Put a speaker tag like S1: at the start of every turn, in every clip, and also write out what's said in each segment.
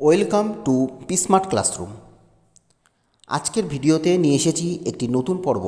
S1: Welcome to smart classroom আজকের ভিডিওতে নিয়ে এসেছি একটি নতুন পর্ব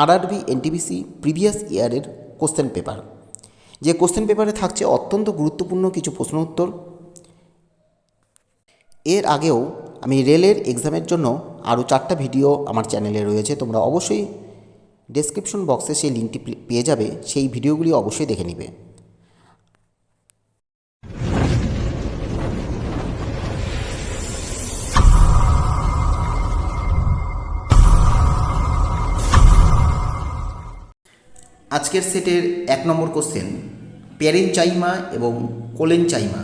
S1: আরআরবি এনটিপিসি প্রিভিয়াস ইয়ারের কোশ্চেন পেপার যে কোশ্চেন পেপারে থাকছে অত্যন্ত গুরুত্বপূর্ণ কিছু প্রশ্ন উত্তর। এর আগেও আমি রেলের এক্সামের জন্য আরও চারটা ভিডিও আমার চ্যানেলে রয়েছে, তোমরা অবশ্যই ডেসক্রিপশন বক্সে সেই লিঙ্কটি পেয়ে যাবে, সেই ভিডিওগুলি অবশ্যই দেখে নিবে। আজকের সেটের এক নম্বর কোশ্চেন প্যারেনচাইমা এবং কোলেনচাইমা,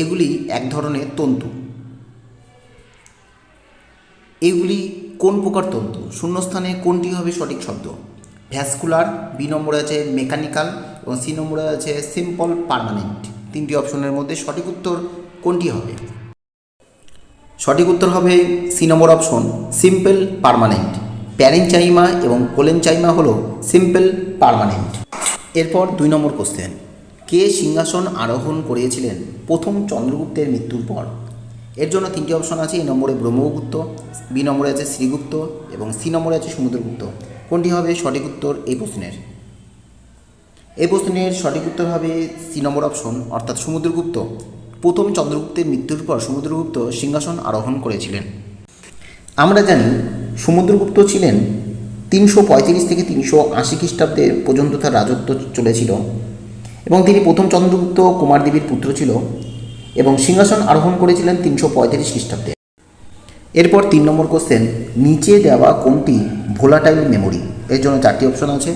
S1: এগুলি এক ধরনের তন্তু। এগুলি কোন প্রকার তন্তু? শূন্যস্থানে কোনটি হবে সঠিক শব্দ? ভ্যাসকুলার, বি নম্বরে আছে মেকানিক্যাল এবং সি নম্বরে আছে সিম্পল পার্মানেন্ট। তিনটি অপশনের মধ্যে সঠিক উত্তর কোনটি হবে? সঠিক উত্তর হবে সি নম্বর অপশন, সিম্পল পার্মানেন্ট। প্যারেনচাইমা এবং কোলেনচাইমা হলো সিম্পল পার্মানেন্ট। এরপর দুই নম্বর কোশ্চেন। কে সিংহাসন আরোহণ করিয়েছিলেন প্রথম চন্দ্রগুপ্তের মৃত্যুর পর? এর জন্য তিনটি অপশন আছে এই নম্বরে ব্রহ্মগুপ্ত, বি নম্বরে আছে শ্রীগুপ্ত এবং সি নম্বরে আছে সমুদ্রগুপ্ত। কোনটি হবে সঠিক উত্তর এই প্রশ্নের? এই প্রশ্নের সঠিক উত্তর হবে সি নম্বর অপশন, অর্থাৎ সমুদ্রগুপ্ত। প্রথম চন্দ্রগুপ্তের মৃত্যুর পর সমুদ্রগুপ্ত সিংহাসন আরোহণ করেছিলেন। আমরা জানি সমুদ্রগুপ্ত ছিলেন তিনশো পঁয়ত্রিশ থেকে তিনশো আশি খ্রিস্টাব্দে পর্যন্ত তার রাজত্ব চলেছিল এবং তিনি প্রথম চন্দ্রগুপ্ত কুমারদেবীর পুত্র ছিল এবং সিংহাসন আরোহণ করেছিলেন তিনশো পঁয়ত্রিশ খ্রিস্টাব্দে। এরপর তিন নম্বর কোশ্চেন নিচে দেওয়া কোনটি ভোলাটাইল মেমোরি এর জন্য চারটি অপশন আছে।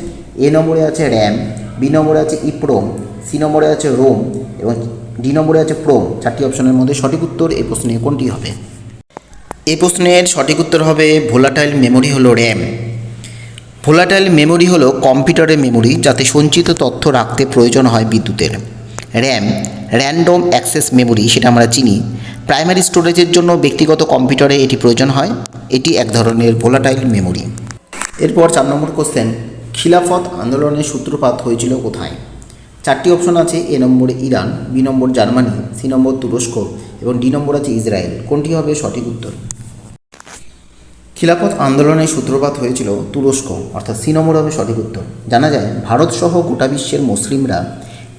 S1: এ নম্বরে আছে র্যাম বি নম্বরে আছে ইপ্রোম সি নম্বরে আছে রোম এবং ডি নম্বরে আছে প্রোম চারটি অপশনের মধ্যে সঠিক উত্তর এই প্রশ্নে কোনটি হবে? এই প্রশ্নের সঠিক উত্তর হবে ভোলাটাইল মেমোরি হলো র্যাম ভোলাটাইল মেমোরি হলো কম্পিউটারের মেমোরি যাতে সঞ্চিত তথ্য রাখতে প্রয়োজন হয় বিদ্যুতের। র্যাম র্যান্ডম অ্যাক্সেস মেমোরি সেটা আমরা চিনি। প্রাইমারি স্টোরেজের জন্য ব্যক্তিগত কম্পিউটারে এটি প্রয়োজন হয়। এটি এক ধরনের ভোলাটাইল মেমোরি এরপর চার নম্বর কোশ্চেন খিলাফত আন্দোলনের সূত্রপাত হয়েছিল কোথায়? চারটি অপশন আছে, এ নম্বরে ইরান, বি নম্বর জার্মানি, সি নম্বর তুরস্ক এবং ডি নম্বর আছে ইসরায়েল। কোনটি হবে সঠিক উত্তর? খিলাফত আন্দোলনের সূত্রপাত হয়েছিল তুরস্ক, অর্থাৎ সি সঠিক উত্তর। জানা যায়, ভারতসহ গোটা বিশ্বের মুসলিমরা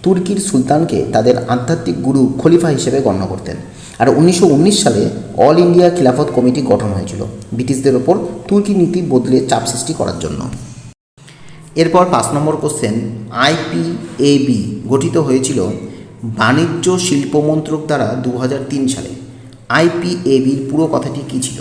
S1: তুর্কির সুলতানকে তাদের আধ্যাত্মিক গুরু খলিফা হিসেবে গণ্য করতেন। আর উনিশশো উনিশ সালে অল ইন্ডিয়া খিলাফত কমিটি গঠন হয়েছিল ব্রিটিশদের ওপর তুর্কি নীতি বদলে চাপ সৃষ্টি করার জন্য। এরপর পাঁচ নম্বর কোশ্চেন আইপিএবি গঠিত হয়েছিল বাণিজ্য শিল্প মন্ত্রক দ্বারা দু হাজার তিন সালে। আইপিএবির পুরো কথাটি কী ছিল?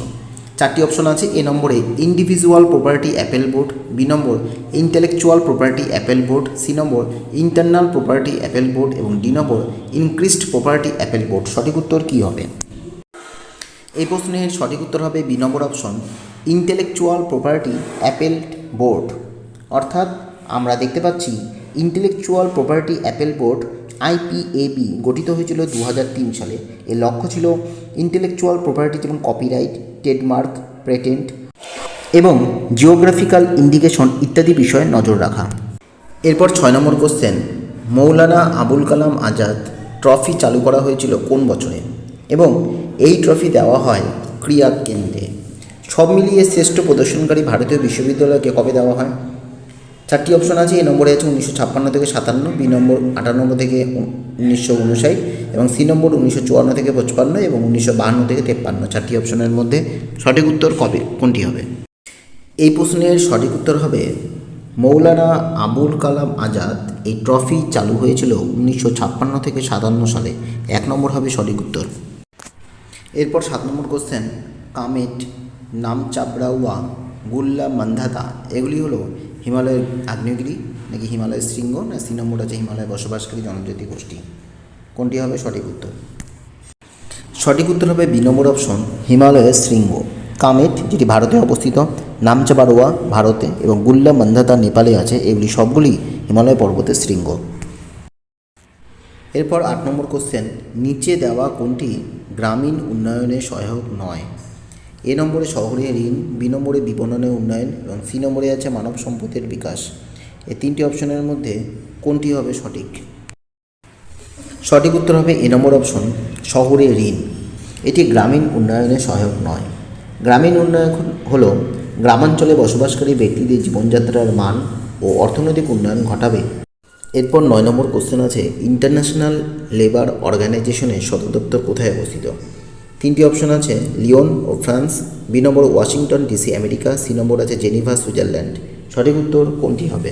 S1: চারটি অপশন আছে, এ নম্বরে individual property appellate board B নম্বর intellectual property appellate board C নম্বর ইন্টারনাল প্রপার্টি অ্যাপেল বোর্ড এবং ডি নম্বর ইনক্রিস্ট প্রপার্টি অ্যাপেল বোর্ড সঠিক উত্তর কী হবে? এই প্রশ্নের সঠিক উত্তর হবে বি নম্বর option intellectual property appellate board অর্থাৎ আমরা দেখতে পাচ্ছি intellectual property appellate board IPAB গঠিত হয়েছিল দু হাজার তিন সালে। এর লক্ষ্য ছিল ইন্টেলেকচুয়াল প্রপার্টি যেমন কপিরাইট ট্রেডমার্ক, পেটেন্ট এবং জিওগ্রাফিক্যাল ইন্ডিকেশন ইত্যাদি বিষয়ে নজর রাখা। এরপর ছয় নম্বর কোশ্চেন, মৌলানা আবুল কালাম আজাদ ট্রফি চালু করা হয়েছিল কোন বছরে? এবং এই ট্রফি দেওয়া হয় ক্রীড়া কেন্দ্রে। সব মিলিয়ে শ্রেষ্ঠ প্রদর্শনকারী ভারতীয় বিশ্ববিদ্যালয়কে কবে দেওয়া হয়? চারটি অপশন আছে, এ নম্বরে আছে উনিশশো ছাপ্পান্ন থেকে সাতান্ন, বি নম্বর আটান্ন থেকে উনিশশো উনষাট এবং সি নম্বর উনিশশো চুয়ান্ন থেকে পঁচপান্ন এবং উনিশশো বাহান্ন থেকে তেপ্পান্ন, চারটি অপশনের মধ্যে সঠিক উত্তর কবে, কোনটি হবে? এই প্রশ্নের সঠিক উত্তর হবে, মৌলানা আবুল কালাম আজাদ, এই ট্রফি চালু হয়েছিল উনিশশো ছাপ্পান্ন থেকে সাতান্ন সালে। এক নম্বর হবে সঠিক উত্তর। এরপর সাত নম্বর কোশ্চেন কামেট নামচাবড়াওয়া গুল্লা মান্ধাতা, এগুলি হলো হিমালয়ের আগ্নেয়গিরি নাকি হিমালয়ের শৃঙ্গ না সি নম্বর আছে হিমালয়ে বসবাসকারী জনজাতি গোষ্ঠী? কোনটি হবে সঠিক উত্তর? সঠিক উত্তর হবে বি নম্বর অপশন, হিমালয়ের শৃঙ্গ। কামেট, যেটি ভারতে অবস্থিত, নামচাবারোয়া, ভারতে, এবং গুল্লা মান্ধাতা নেপালে আছে, এগুলি সবগুলি হিমালয় পর্বতের শৃঙ্গ। এরপর আট নম্বর কোশ্চেন নিচে দেওয়া কোনটি গ্রামীণ উন্নয়নে সহায়ক নয়? এ নম্বরে শহরে ঋণ, বি নম্বরে বিপণনের উন্নয়ন এবং সি নম্বরে আছে মানব সম্পদের বিকাশ। এই তিনটি অপশনের মধ্যে কোনটি হবে সঠিক? সঠিক উত্তর হবে এ নম্বর অপশন শহরে ঋণ। এটি গ্রামীণ উন্নয়নে সহায়ক নয়। গ্রামীণ উন্নয়ন হল গ্রামাঞ্চলে বসবাসকারী ব্যক্তিদের জীবনযাত্রার মান ও অর্থনৈতিক উন্নয়ন ঘটাবে। এরপর নয় নম্বর কোশ্চেন আছে ইন্টারন্যাশনাল লেবার অর্গানাইজেশনের সদর দপ্তর কোথায় অবস্থিত? তিনটি অপশন আছে লিওন ও ফ্রান্স, বি নম্বর ওয়াশিংটন ডিসি আমেরিকা, সি নম্বর আছে জেনিভা, সুইজারল্যান্ড। সঠিক উত্তর কোনটি হবে?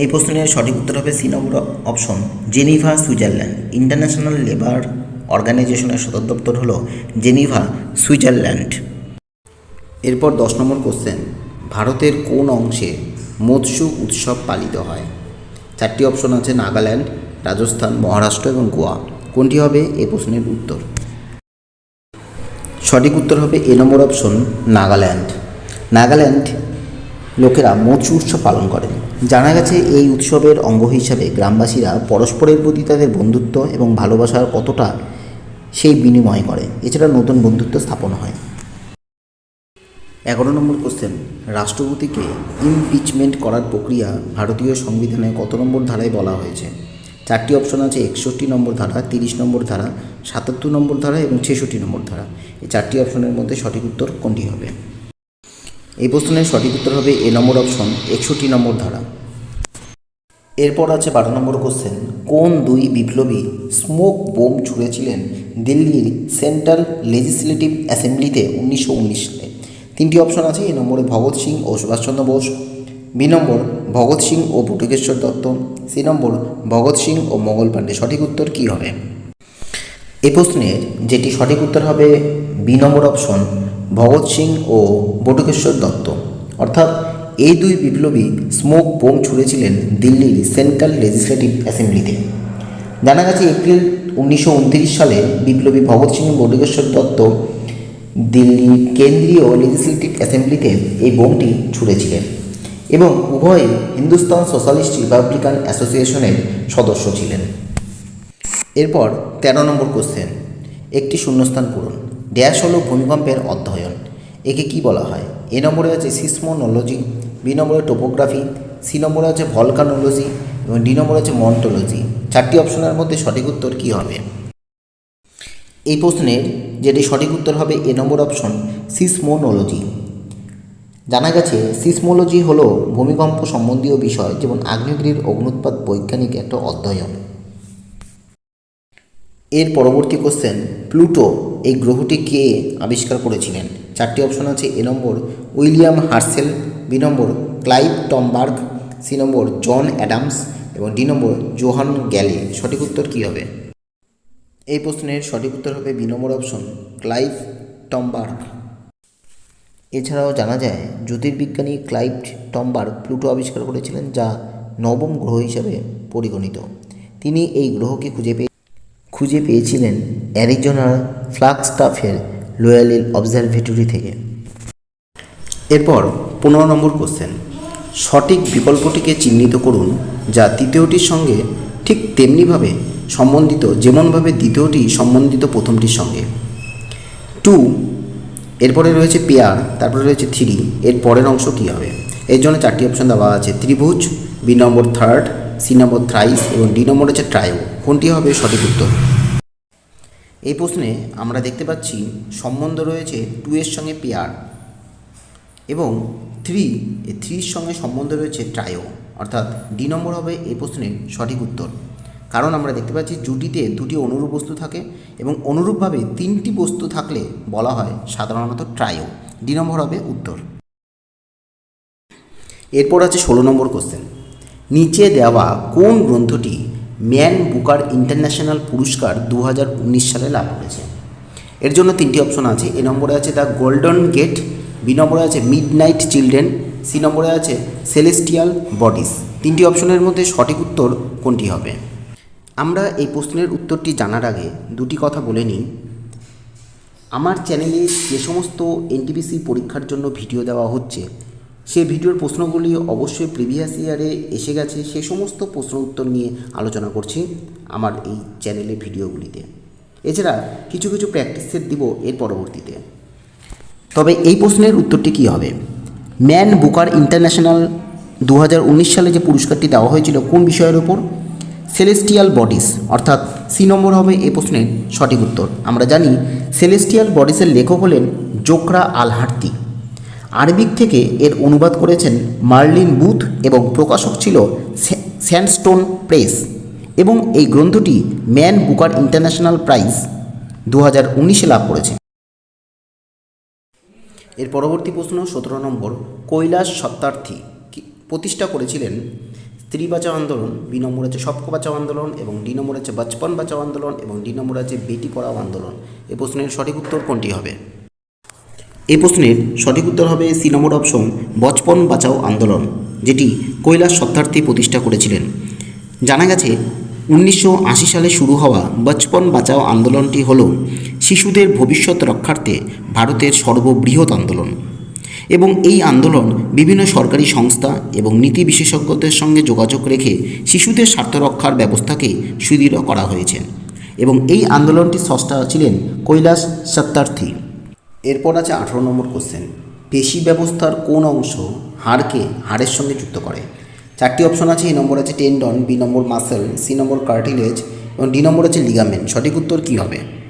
S1: এই প্রশ্নের সঠিক উত্তর হবে সি নম্বর option, Geneva, Switzerland. International labour অর্গানাইজেশনের সদর দপ্তর হলো জেনিভা, সুইজারল্যান্ড। এরপর দশ নম্বর কোশ্চেন, ভারতের কোন অংশে মৎস্য উৎসব পালিত হয়? চারটি অপশন আছে নাগাল্যান্ড, রাজস্থান, মহারাষ্ট্র এবং গোয়া। কোনটি হবে? এ প্রশ্নের উত্তর। সঠিক উত্তর হবে A number option Nagaland. Nagaland লোকেরা মৎস্য উৎসব পালন করেন। জানা গেছে এই উৎসবের অঙ্গ হিসাবে গ্রামবাসীরা পরস্পরের প্রতি তাদের বন্ধুত্ব এবং ভালোবাসার কতটা সেই বিনিময় করে। এছাড়া নতুন বন্ধুত্ব স্থাপন হয়। এগারো নম্বর কোশ্চেন রাষ্ট্রপতিকে ইমপিচমেন্ট করার প্রক্রিয়া ভারতীয় সংবিধানে কত নম্বর ধারায় বলা হয়েছে? চারটি অপশন আছে, একষট্টি নম্বর ধারা, তিরিশ নম্বর ধারা, সাতাত্তর নম্বর ধারা এবং ছেষট্টি নম্বর ধারা। এই চারটি অপশনের মধ্যে সঠিক উত্তর কোনটি হবে? এই প্রশ্নের সঠিক উত্তর হবে এ নম্বর অপশন একষট্টি নম্বর ধারা। এরপর আছে বারো নম্বর কোশ্চেন কোন দুই বিপ্লবী স্মোক বোম ছুঁড়েছিলেন দিল্লির সেন্ট্রাল লেজিসলেটিভ অ্যাসেম্বলিতে উনিশশো উনিশ সালে? তিনটি অপশন আছে, এ নম্বরে ভগৎ সিং ও সুভাষচন্দ্র বোস। বি নম্বর ভগৎ সিং ও বটুকেশ্বর দত্ত, সি নম্বর ভগৎ সিং ও মঙ্গল পাণ্ডে। সঠিক উত্তর কী হবে? এই প্রশ্নের যেটি সঠিক উত্তর হবে, B number option Bhagat Singh ও বটুকেশ্বর দত্ত। অর্থাৎ এই দুই বিপ্লবী স্মোক বোম ছুঁড়েছিলেন দিল্লির সেন্ট্রাল লেজিসলেটিভ অ্যাসেম্বলিতে। জানা গেছে, এপ্রিল উনিশশো উনত্রিশ সালে বিপ্লবী ভগৎ সিং বটুকেশ্বর দত্ত দিল্লির কেন্দ্রীয় লেজিসলেটিভ অ্যাসেম্বলিতে এই বোমটি ছুঁড়েছিলেন। এবং উভয় হিন্দুস্তান সোশ্যালিস্ট রিপাবলিকান অ্যাসোসিয়েশনের সদস্য ছিলেন। এরপর তেরো নম্বর কোশ্চেন। একটি শূন্যস্থান পূরণ। ড্যাশ হলো ভূমিকম্পের অধ্যয়ন। একে কি বলা হয়? এ নম্বরে আছে সিসমোনোলজি, বি নম্বরে টোপোগ্রাফি, সি নম্বরে আছে ভলকানোলজি এবং ডি নম্বরে আছে মন্টোলজি। চারটি অপশনের মধ্যে সঠিক উত্তর কী হবে? এই প্রশ্নের যেটি সঠিক উত্তর হবে এ নম্বর অপশন সিসমোনোলজি। জানা গেছে, সিসমোলজি হলো ভূমিকম্প সম্বন্ধীয় বিষয় যেমন আগ্নেয়গিরির অগ্নুৎপাত বৈজ্ঞানিক একটা অধ্যয়ন। এর পরবর্তী কোশ্চেন প্লুটো এই গ্রহটি কে আবিষ্কার করেছিলেন? চারটি অপশন আছে, A number William Herschel, B number Clive Tombaugh, C number John Adams এবং ডি নম্বর জোহান গ্যালি। সঠিক উত্তর কী হবে? এই প্রশ্নের সঠিক উত্তর হবে B number option Clive Tombaugh. এছাড়াও জানা যায়, জ্যোতির্বিজ্ঞানী ক্লাইভ টম্বার প্লুটো আবিষ্কার করেছিলেন যা নবম গ্রহ হিসাবে পরিগণিত। তিনি এই গ্রহকে খুঁজে পেয়ে, খুঁজে পেয়েছিলেন অ্যারিজোনার ফ্লাগস্টাফের লোয়ালিল অবজারভেটরি থেকে। এরপর পনেরো নম্বর কোশ্চেন। সঠিক বিকল্পটিকে চিহ্নিত করুন, যা তৃতীয়টির সঙ্গে ঠিক তেমনিভাবে সম্বন্ধিত, যেমনভাবে দ্বিতীয়টি সম্বন্ধিত প্রথমটির সঙ্গে। টু এরপরে রয়েছে পেয়ার, তারপরে রয়েছে থ্রি, এর পরের অংশ কী হবে? এর জন্য চারটি অপশন দেওয়া আছে, ত্রিভুজ, B number third C number thrice এবং ডি নম্বর হচ্ছে ট্রায়ো কোনটি হবে সঠিক উত্তর? এই প্রশ্নে আমরা দেখতে পাচ্ছি সম্বন্ধ রয়েছে টু এর সঙ্গে পেয়ার এবং থ্রি এই থ্রির সঙ্গে সম্বন্ধ রয়েছে ট্রায়ো অর্থাৎ ডি নম্বর হবে এই প্রশ্নের সঠিক উত্তর। কারণ আমরা দেখতে পাচ্ছি জুটিতে দুটি অনুরূপ বস্তু থাকে এবং অনুরূপভাবে তিনটি বস্তু থাকলে বলা হয় সাধারণত ট্রায়ো ডি নম্বর হবে উত্তর। এরপর আছে ষোলো নম্বর কোশ্চেন নিচে দেওয়া কোন গ্রন্থটি ম্যান বুকার ইন্টারন্যাশনাল পুরস্কার দু হাজার উনিশ সালে লাভ করেছে? এর জন্য তিনটি অপশন আছে। এ নম্বরে আছে দ্য গোল্ডেন গেট, বি নম্বরে আছে মিড নাইট চিলড্রেন, সি নম্বরে আছে সেলেস্টিয়াল বডিস। তিনটি অপশনের মধ্যে সঠিক উত্তর কোনটি হবে? আমরা এই প্রশ্নের উত্তরটি জানার আগে দুটি কথা বলে নিই। আমার চ্যানেলে যে সমস্ত এনটিপিসি পরীক্ষার জন্য ভিডিও দেওয়া হচ্ছে সেই ভিডিওর প্রশ্নগুলি অবশ্যই প্রিভিয়াস ইয়ারে এসে গেছে, সে সমস্ত প্রশ্ন উত্তর নিয়ে আলোচনা করছি আমার এই চ্যানেলের ভিডিওগুলিতে। এছাড়া কিছু কিছু প্র্যাকটিস সেট দিব এর পরবর্তীতে। তবে এই প্রশ্নের উত্তরটি কী হবে? ম্যান বুকার ইন্টারন্যাশনাল দু হাজার উনিশ সালে যে পুরস্কারটি দেওয়া হয়েছিল কোন বিষয়ের ওপর সেলেস্টিয়াল বডিস অর্থাৎ সি নম্বর হবে এই প্রশ্নের সঠিক উত্তর। আমরা জানি সেলেস্টিয়াল বডিসের লেখক হলেন জোকরা আলহার্তি। আরবিক থেকে এর অনুবাদ করেছেন মার্লিন বুথ এবং প্রকাশক ছিল স্যা- স্যান্ডস্টোন প্রেস এবং এই গ্রন্থটি ম্যান বুকার ইন্টারন্যাশনাল প্রাইজ দু হাজার উনিশে লাভ করেছে। এর পরবর্তী প্রশ্ন সতেরো নম্বর, কৈলাস সত্যার্থী প্রতিষ্ঠা করেছিলেন স্ত্রী বাঁচাও আন্দোলন বি নম্বর আছে সবকো বাঁচাও আন্দোলন এবং ডি নম্বর আছে বাচপন বাঁচাও আন্দোলন এবং ডি নম্বর আছে বেটি পড়াও আন্দোলন। এই প্রশ্নের সঠিক উত্তর কোনটি হবে? এই প্রশ্নের সঠিক উত্তর হবে সি নম্বর অপশন, বচপন বাঁচাও আন্দোলন, যেটি কৈলাস সত্যার্থী প্রতিষ্ঠা করেছিলেন। জানা গেছে, উনিশশো আশি সালে শুরু হওয়া বচপন বাঁচাও আন্দোলনটি হল শিশুদের ভবিষ্যৎ রক্ষার্থে ভারতের সর্ববৃহৎ আন্দোলন। এবং এই আন্দোলন বিভিন্ন সরকারি সংস্থা এবং নীতি বিশেষজ্ঞদের সঙ্গে যোগাযোগ রেখে শিশুদের স্বার্থ রক্ষার ব্যবস্থাকে সুদৃঢ় করা হয়েছে এবং এই আন্দোলনটি স্রষ্টা ছিলেন কৈলাস সত্যার্থী এরপর আছে আঠারো নম্বর কোশ্চেন পেশি ব্যবস্থার কোন অংশ হাড়কে হাড়ের সঙ্গে যুক্ত করে? চারটি অপশন আছে এই নম্বর আছে tendon B number muscle C number cartilage এবং ডি নম্বর আছে লিগামেন্ট সঠিক উত্তর কী হবে?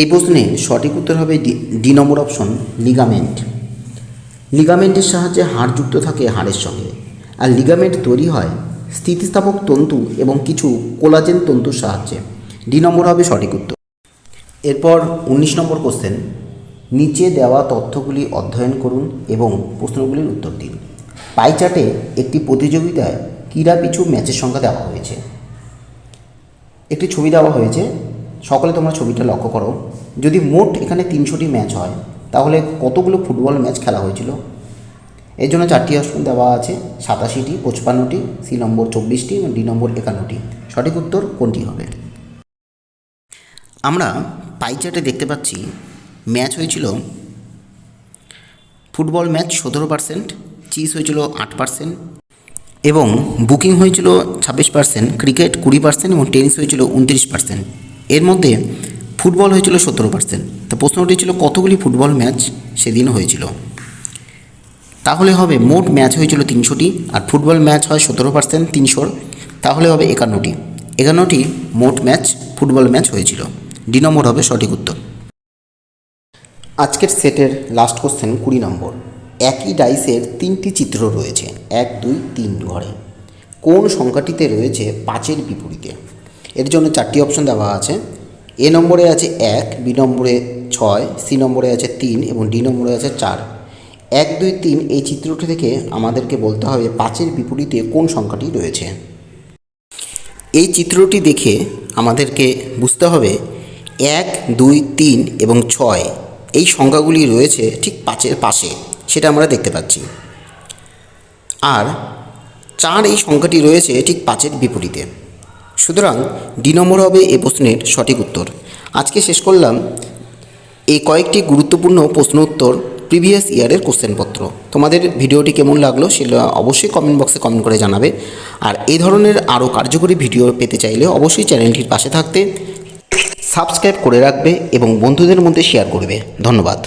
S1: এই প্রশ্নে সঠিক উত্তর হবে ডি নম্বর অপশন লিগামেন্ট লিগামেন্টের সাহায্যে হাড় যুক্ত থাকে হাড়ের সঙ্গে। আর লিগামেন্ট তৈরি হয় স্থিতিস্থাপক তন্তু এবং কিছু কোলাজেন তন্তুর সাহায্যে। ডি নম্বর হবে সঠিক উত্তর। এরপর উনিশ নম্বর কোশ্চেন নিচে দেওয়া তথ্যগুলি অধ্যয়ন করুন এবং প্রশ্নগুলির উত্তর দিন। পাই চার্টে একটি প্রতিযোগিতায় ক্রীড়া পিছু ম্যাচের সংখ্যা দেওয়া হয়েছে। একটি ছবি দেওয়া হয়েছে সকলে তোমরা ছবিটা লক্ষ্য করো। যদি মোট এখানে তিনশোটি ম্যাচ হয়, তাহলে কতগুলো ফুটবল ম্যাচ খেলা হয়েছিল? এর জন্য চারটি অপশন দেওয়া আছে, সাতাশিটি, পঁচপান্নটি, সি নম্বর চব্বিশটি এবং ডি নম্বর একান্নটি। সঠিক উত্তর কোনটি হবে? আমরা পাই দেখতে পাচ্ছি, ম্যাচ হয়েছিল ফুটবল ম্যাচ সতেরো পার্সেন্ট চিজ হয়েছিল আট পার্সেন্ট এবং বুকিং হয়েছিল ছাব্বিশ পার্সেন্ট ক্রিকেট কুড়ি পার্সেন্ট এবং টেনিস হয়েছিল উনত্রিশ পার্সেন্ট। এর মধ্যে ফুটবল হয়েছিল সতেরো পার্সেন্ট তো প্রশ্নটি ছিল, কতগুলি ফুটবল ম্যাচ সেদিন হয়েছিল? তাহলে হবে মোট ম্যাচ হয়েছিল তিনশোটি, আর ফুটবল ম্যাচ হয় সতেরো পার্সেন্ট তিনশোর। তাহলে হবে একান্নটি। একান্নটি মোট ম্যাচ, ফুটবল ম্যাচ হয়েছিল। ডি নম্বর হবে সঠিক উত্তর। আজকের সেটের লাস্ট কোশ্চেন কুড়ি নম্বর। একই ডাইসের তিনটি চিত্র রয়েছে। এক, দুই, তিন ঘরে। কোন সংখ্যাটিতে রয়েছে পাঁচের বিপরীতে? এর জন্য চারটি অপশন দেওয়া আছে। এ নম্বরে আছে এক বি নম্বরে ছয় সি নম্বরে আছে তিন এবং ডি নম্বরে আছে চার। এক, দুই, তিন এই চিত্রটি থেকে আমাদেরকে বলতে হবে পাঁচের বিপরীতে কোন সংখ্যাটি রয়েছে। এই চিত্রটি দেখে আমাদেরকে বুঝতে হবে এক, দুই, তিন এবং ছয় এই সংখ্যাগুলি রয়েছে ঠিক পাঁচের পাশে, সেটা আমরা দেখতে পাচ্ছি। আর চার এই সংখ্যাটি রয়েছে ঠিক পাঁচের বিপরীতে। সুতরাং ডি নম্বর হবে এ প্রশ্নের সঠিক উত্তর। আজকে শেষ করলাম এই কয়েকটি গুরুত্বপূর্ণ প্রশ্ন উত্তর প্রিভিয়াস ইয়ারের কোশ্চেনপত্র। তোমাদের ভিডিওটি কেমন লাগল সেটা অবশ্যই কমেন্ট বক্সে কমেন্ট করে জানাবে। আর এই ধরনের আরও কার্যকরী ভিডিও পেতে চাইলে অবশ্যই চ্যানেলটির পাশে থাকতে সাবস্ক্রাইব করে রাখবে এবং বন্ধুদের মধ্যে শেয়ার করবে। ধন্যবাদ।